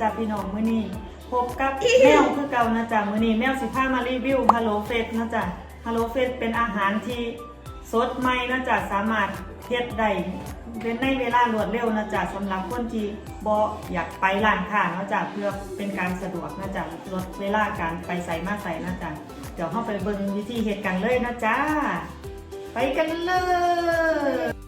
จ้ะพี่น้องมื้อนี้พบกับแมวคือเก่านะจ๊ะมื้อนี้แมวสิพามารีวิวฮัลโหลเฟสนะจ๊ะฮัลโหลเฟสเป็นอาหารที่สดใหม่นะจ๊ะสามารถเฮ็ดได้เป็นในเวลารวดเร็วนะจ๊ะสำหรับคนที่บ่อยากไปร้านค้านะจ๊ะเพื่อเป็นการสะดวกนะจ๊ะลดเวลาการไปใส่มาใส่นะจ๊ะเดี๋ยวเข้าไปเบิ่งวิธีเฮ็ดกันเลยนะจ๊ะไปกันเลย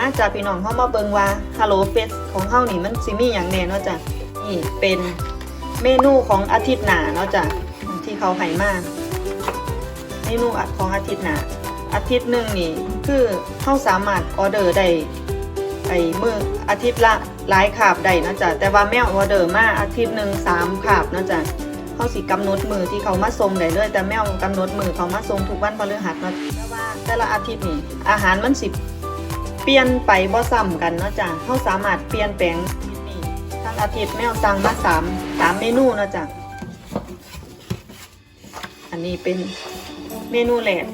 มาจ้ะพี่น้องเข้ามาเบิงว่าฮัลโหลเฟสของเฮานี่มันสิมีอย่างแน่เนาะจ้ะนี่เป็นเมนูของอาทิตย์หน้าเนาะจ้ะที่เขาให้มาเมนูของอาทิตย์หน้าอาทิตย์หนึ่งนี่คือเฮาสามารถออเดอร์ได้ไอ้มืออาทิตย์ละหลายขาบได้นะจ้ะแต่ว่าแมวออเดอร์มาอาทิตย์หนึ่งสามขาบนะจ้ะเฮาสิกำหนดมือที่เขามาส่งได้เลย แต่แมวกำหนดมือเขามาส่งทุกวันพฤหัสนะแต่ว่าแต่ละอาทิตย์นี่อาหารมันสิเปลี่ยนไปบ่ซ้ำกันเนาะจ้ะเขาสามารถเปลี่ยนแปลงนี่ทั้งอาทิตย์แมวสั่งมาสามสามเมนูเนาะจ้ะอันนี้เป็นเมนูแรก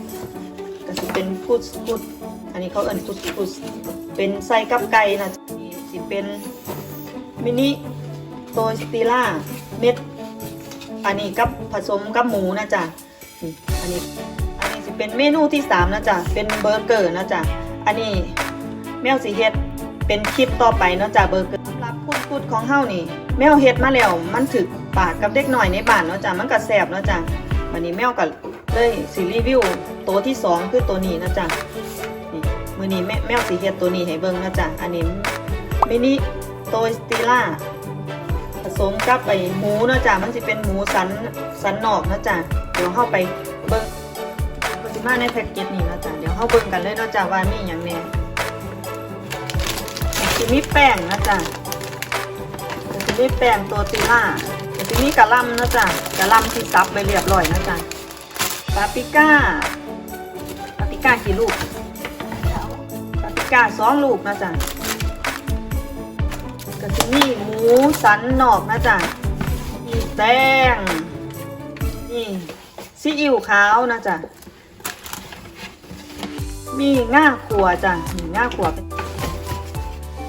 ก็สิเป็นพุดพุดอันนี้เขาเอิ้นพุดพุดเป็นไส้กับไก่นะจ๊ะนี่สิเป็นมินิโตสติล่าเม็ดอันนี้กับผสมกับหมูนะจ๊ะอันนี้อันนี้สิเป็นเมนูที่สามนะจ๊ะเป็นเบอร์เกอร์นะจ๊ะอันนี้ แมวสีเฮ็ดเป็นคลิปต่อไปเนาะจ้ะเบอร์เกอร์สำหรับพูดพูดของเฮานี่ แมวเฮ็ดมาแล้วมันถึกปากกับเด็กหน่อยในบ้านเนาะจ้ะมันก็แซ่บเนาะจ้ะวันนี้แมวก็เลยสิรีวิวตัวที่สองคือตัวนี้นะจ้ะนี่มือนี้แมแมวสีเฮ็ดตัวนี้ให้เบิ่งนะจ้ะอันนี้มินิโตสติล่าผสมกับไอ้หมูเนาะจ้ะมันสิเป็นหมูสันสันนอกนะจ้ะเดี๋ยวเฮาไปเบิ่งก็สิมาในแพ็กเกจนี้นะจ๊ะเดี๋ยวเข้าเบิ่งกันเลยนะจ๊ะว่ามีอย่างแห น่สิมีแป้งนะจ๊ะก็สิมีแป้งตัวติล่าก็สิมีกะล่ำนะจ๊ะกะล่ำที่ซับไปเรียบร้อยนะจ๊ะปาปิก้าปาปิก้ากี่ลูกปาปิก้าสองลูกนะจ๊ะก็สิมีหมูสันนอกนะจ๊ะมีแป้งนี่ซีอิ๊วขาวนะจ๊ะมีง่าขัวจ้ะมีง่าขัว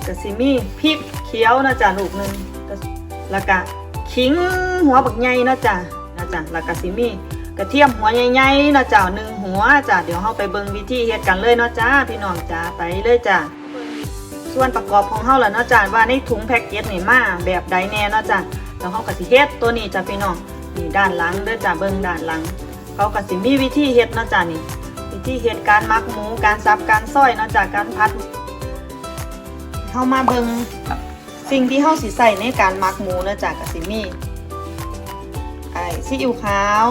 กะสิมีพริกเขียวนะจ๊ะลูกหนึ่งกะแล้วก็ขิงหัวบักใหญ่นะจ๊ะนะจ๊ะแล้วก็สิมีกระเทียมหัวใหญ่ๆนะจ๊ะหนึ่งหัวจ้ะเดี๋ยวเราไปเบิ่งวิธีเฮ็ดกันเลยเนาะจ้าพี่น้องจ้าไปเลยจ้ะส่วนประกอบของเฮาล่ะเนาะจ้ะว่าในถุงแพ็กเกจนี่มาแบบใดแน่เนาะจ้ะแล้วเฮาก็สิเฮ็ดตัวนี้จ้ะพี่น้องนี่ด้านหลังเด้อจ้ะเบิ่งด้านหลังเขาก็สิมีวิธีเฮ็ดเนาะจ้ะนี่วิธีเหตุการมักหมูการสับการซอยเนอกจากการพัด เฮามาเบิงสิ่งที่เฮาสิใส่ในการมักหมูนอกจากกสิมี่ไอซีอิ๊วขาว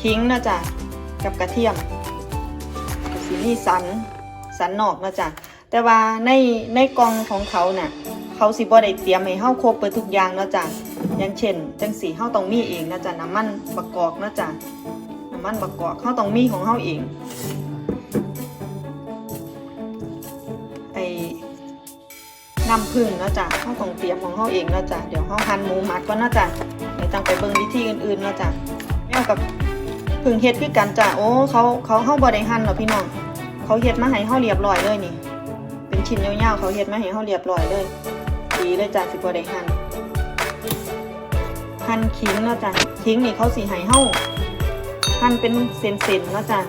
ขิงนอกจากกับกระเทียมกสิมี่สันสันนอกนอกจากแต่ว่าในในกองของเขาน่ะเขาสิบ่ได้เตรียมให้เฮาครบเปิดทุกอย่างนะจ้ะอย่างเช่น จังสีเฮาต้องมีเองนะจ้ะน้ำมันบักกอกเนะจ้ะน้ำมันบักกอกเฮาต้องมีของเฮาเอง น้ำผึ้งเนาะจ้ะเขาต้องเตรียมของเขาเองเนาะจ้ะเดี๋ยวเขาหั่นหมูหมักก่อนเนาะจ้ะเดี๋ยวจังไปเบิ่งวิธีอื่นๆเนาะจ้ะแม่กับผึ้งเฮ็ดคือกันจ้ะโอ้เขาเขาเฮาบ่ได้หั่นหรอพี่น้องเขาเฮ็ดมาให้เฮาเรียบร้อยเลยนี่ เป็นชิ้นยาวๆเขาเฮ็ดมาให้เฮาเรียบร้อยเลยดีเลยจ้ะสิบ่ได้หั่นหั่นขิงเนาะจ้ะขิงนี่เขาสิให้เฮาหั่นเป็นเส้นๆเนาะจ้ะ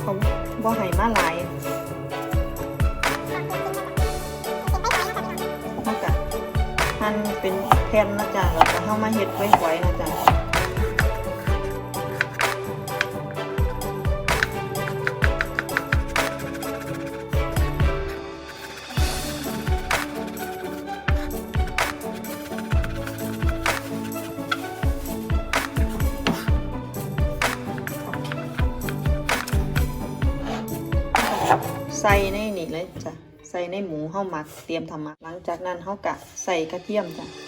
เขาบ่ให้มาหลาย หั่นเป็นแผ่นนะจ๊ะแล้วก็เข้ามาเฮ็ดไว้ไว้นะจ๊ะใส่ในนี่เลย ใส่ในหมูเฮาหมักเตรียมทำหมักหลังจากนั้นเฮากะใส่กระเทียมจ้ะ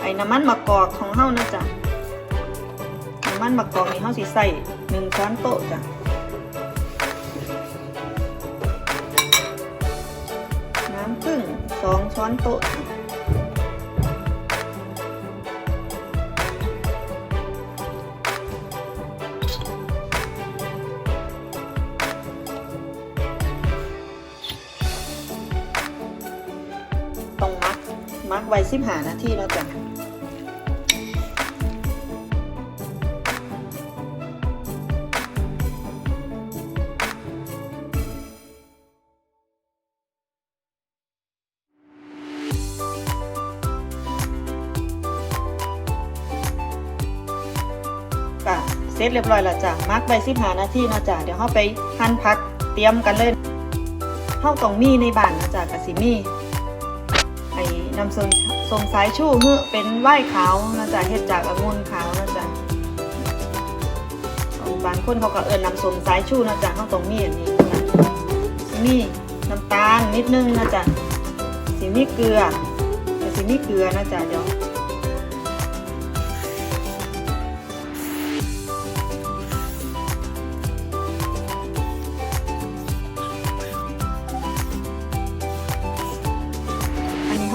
ไอ้น้ำมันมะกอกของเฮานะจ๊ะน้ำมันมะกอกนี่เฮาสิใส่หนึ่งช้อนโต๊ะจ้ะน้ำผึ้งสองช้อนโต๊ะ มักไว้สิบหานาทีแล้วจ้ะก็เสร็จเรียบร้อยแล้วจ้ะมักไว้สิบหานาทีนะจ้ะเดี๋ยวเราไปหั่นผักเตรียมกันเลยเฮาต้องมีในบ้านนะจ้ะกะสิมี ไอ้น้ำส้มส้มสายชูเฮือเป็นไหว้ขาวนะจ๊ะเฮ็ดจากองุ่นขาวนะจ๊ะบางคนเขาก็เอิญน้ำส้มสายชูนะจ๊ะเขาต้องมีอันนี้นะสิมีน้ำตาลนิดนึงนะจ๊ะสีนี้เกลือสีนี้เกลือนะจ๊ะเดี๋ยว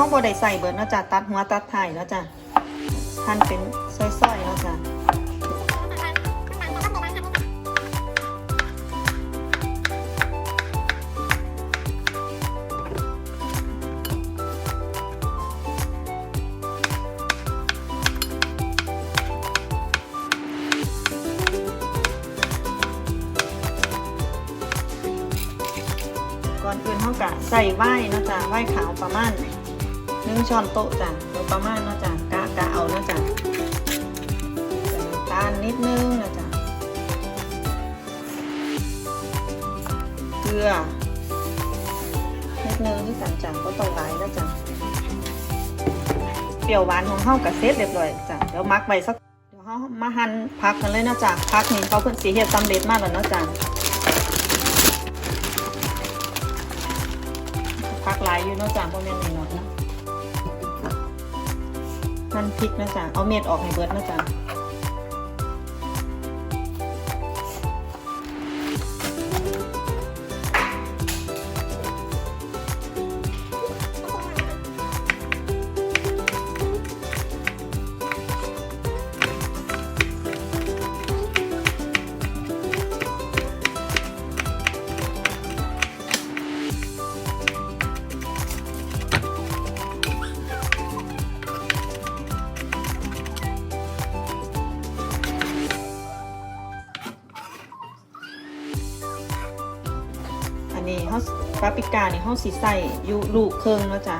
ห้องบได้ใส่เบิร์ดเนาะจ้ะตัดหัวตัดถ่ายเนาะจ้ะท่านเป็นสร้อยๆเนาะจ้ะก่อนอื่นเขากะใส่ไหว้นะจ้ะไหว้ขาวประมาณห นึ่งช้อนโต๊ะจ้ะโดยประมาณเนาะจ้ะกะกะเอาเนาะจ้ะใส่ตาลนิดนึงนะจ้ะเกลือนิดนึงที่สันจ้ะก็ต้องหลายนะจ้ะเปรี้ยวหวานของเฮากะเสร็จเรียบร้อยจ้ะเดี๋ยวมักไว้สักเดี๋ยวเฮามาหั่นผักกันเลยนะจ้ะผักนี่เขาเพิ่นสีเฮ็ดสำเร็จมากแล้วเนาะจ้ะพักหลายอยู่เนาะจ้ะบ่แม่นน้อยเนาะ มันพริกนะจ๊ะเอาเม็ดออกให้เบิดนะจ๊ะ นนี้เฮาปาปริก้านี่เฮาสิใส่อยู่ลูกครึ่งเนาะจ้ะ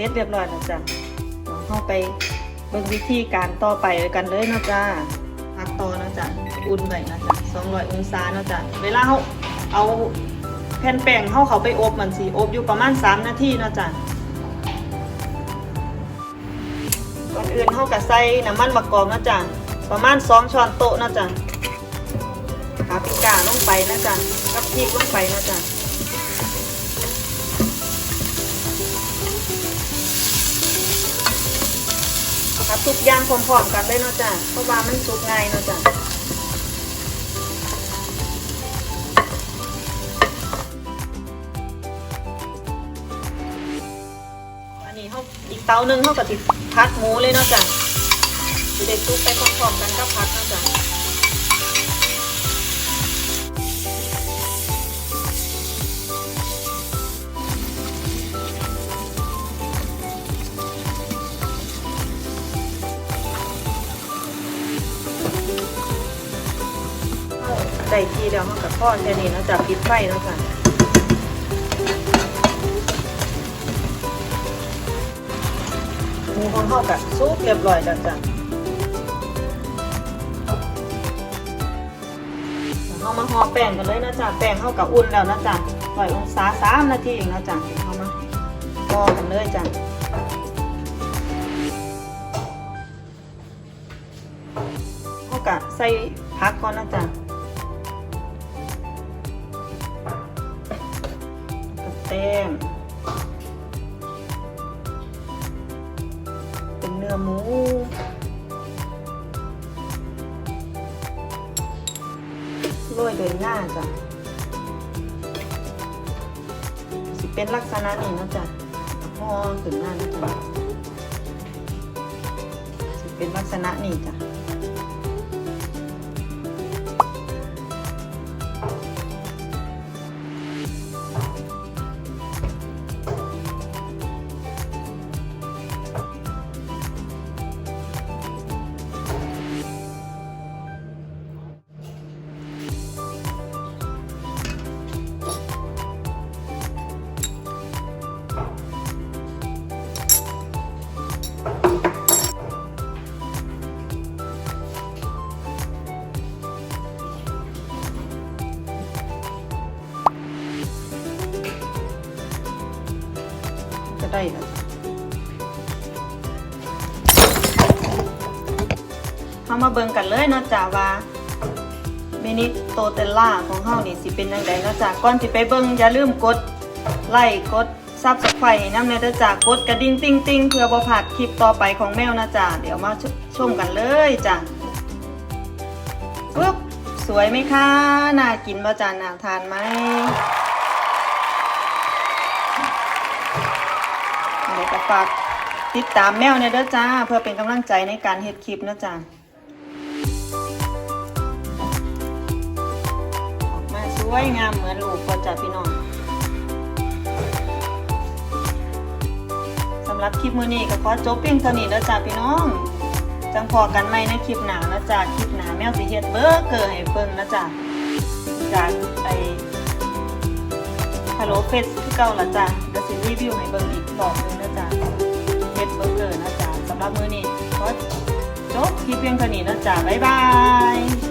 สร็จเรียบร้อยแล้วจ้ะเดี๋ยวเฮาไปเบิ่งวิธีการต่อไปกันเลยนะจ้ะพักต่อนะจ้ะอุ่นไว้นะจ้ะ200องศานะจ้ะเวลาเฮาเอาแผ่นแป้งเฮาเขาไปอบมันสิอบอยู่ประมาณ3นาทีนะจ้ะก่อนอื่นเฮาก็ใส่น้ำมันมะกอกนะจ้ะประมาณ2ช้อนโต๊ะนะจ้ะปาปริก้าลงไปนะจ้ะกับพริกลงไปนะจ้ะ ทุกอย่างพร้อมๆกันเลยเนาะจ้ะเพราะว่ามันสุกง่ายเนาะจ้ะอันนี้เขาอีกเตาหนึ่งเขาก็ติดพัดหมูเลยเนาะจ้ะเด็ดซุกไปพร้อมๆกันก็พัดเนาะจ้ะ ได้ที่แล้วเขากับพ่อแค่นี้นะจ้ะปิดไฟนะจ้ะหมูของเขากับซุปเรียบร้อยแล้วจ้ะเขามาห่อแป้งกันเลยนะจ๊ะแป้งเขากับอุ่นแล้วนะจ๊ะปล่อยองศาสามนาทีเองนะจ๊ะเขามาห่อกันเลยจ้ะเขากะใส่ผักก่อนนะจ๊ะ แป้งเป็นเนื้อหมู โรยโดยง่าจ้ะ สิเป็นลักษณะนี้นะจ้ะห่อขึ้นหน้านะจ้ะสิเป็นลักษณะนี้จ้ะ จะได้แล้วเขามาเบิ่งกันเลยเนาะจ้ะว่ามินิโตเตลล่าของเฮานี่สิเป็นจังไดเนาะจ้ะก่อนสิไปเบิ่งอย่าลืมกดไลค์กดซับสไครต์ให้นำแน่เด้อจ้ะกดกระดิ่งติ๊งติ๊งเพื่อบ่พลาดคลิปต่อไปของแมวนะจ้ะเดี๋ยวมาชมกันเลยจ้ะปึ๊บสวยไหมคะน่ากินบ่จ้ะน่าทานไหม เดี๋ยวก็ฝากติดตามแมวเนี่ยเด้อจ้า เพื่อเป็นกำลังใจในการเฮ็ดคลิปนะจ้าออกมาสวยงามเหมือนลูกก็จ้าพี่น้องสำหรับคลิปมื้อนี้ก็ขอจบเพียงเท่านี้เด้อจ้าพี่น้องจังพอกันใหมในคลิปหนานะจ้าคลิปหนาแมวสิเฮ็ดเบอร์เกอร์ให้เบิ่งนะจ้าจากไอฮัลโหลเฟสที่เก่าละจ้ะเดี๋ยวสิรีวิวให้เบิ่งอีกรอบหนึงำหรับมือนี้ก็จบคลิปเพียงเท่านี้นะจ๊ะบ๊ายบาย